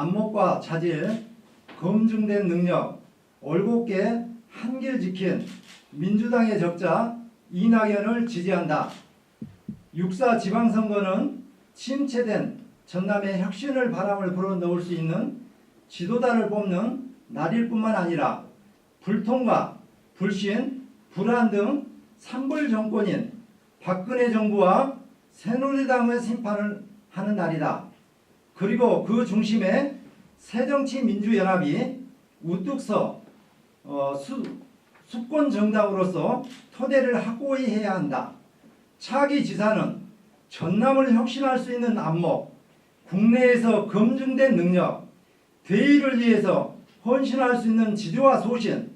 안목과 자질, 검증된 능력, 올곧게 한길 지킨 민주당의 적자 이낙연을 지지한다. 육사 지방선거는 침체된 전남의 혁신을 바람을 불어넣을 수 있는 지도자를 뽑는 날일 뿐만 아니라 불통과 불신, 불안 등 산불 정권인 박근혜 정부와 새누리당의 심판을 하는 날이다. 그리고 그 중심에 새정치민주연합이 우뚝 서 어, 수, 수권 정당으로서 토대를 확고히 해야 한다. 차기 지사는 전남을 혁신할 수 있는 안목, 국내에서 검증된 능력, 대의를 위해서 헌신할 수 있는 지도와 소신,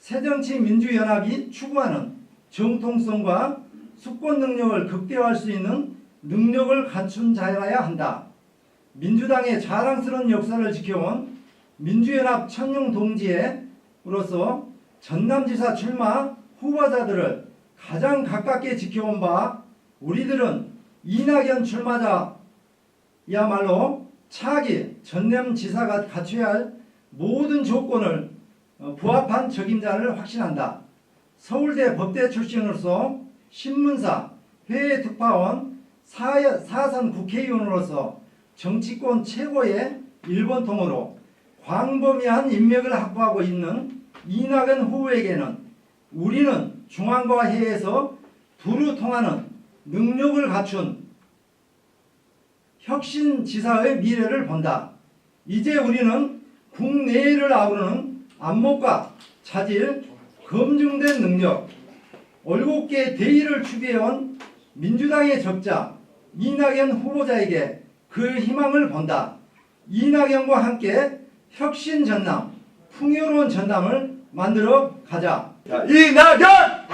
새정치민주연합이 추구하는 정통성과 수권 능력을 극대화할 수 있는 능력을 갖춘 자여야 한다. 민주당의 자랑스러운 역사를 지켜온 민주연합 천룡 동지로서 전남지사 출마 후보자들을 가장 가깝게 지켜온 바 우리들은 이낙연 출마자야말로 차기 전남지사가 갖춰야 할 모든 조건을 어, 부합한 적임자를 확신한다. 서울대 법대 출신으로서 신문사, 회계 특파원, 사- 사선 국회의원으로서 정치권 최고의 일본 통으로 광범위한 인맥을 확보하고 있는 이낙연 후보에게는 우리는 중앙과 해에서 두루 통하는 능력을 갖춘 혁신 지사의 미래를 본다. 이제 우리는 국내를 아우르는 안목과 자질, 검증된 능력, 올곧게 대의를 추구해온 민주당의 적자 이낙연 후보자에게 그 희망을 본다. 이낙연과 함께 혁신 전남, 풍요로운 전남을 만들어 가자. 자, 이낙연!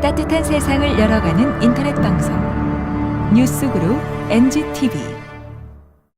따뜻한 세상을 열어가는 인터넷 방송 뉴스그룹 NGTV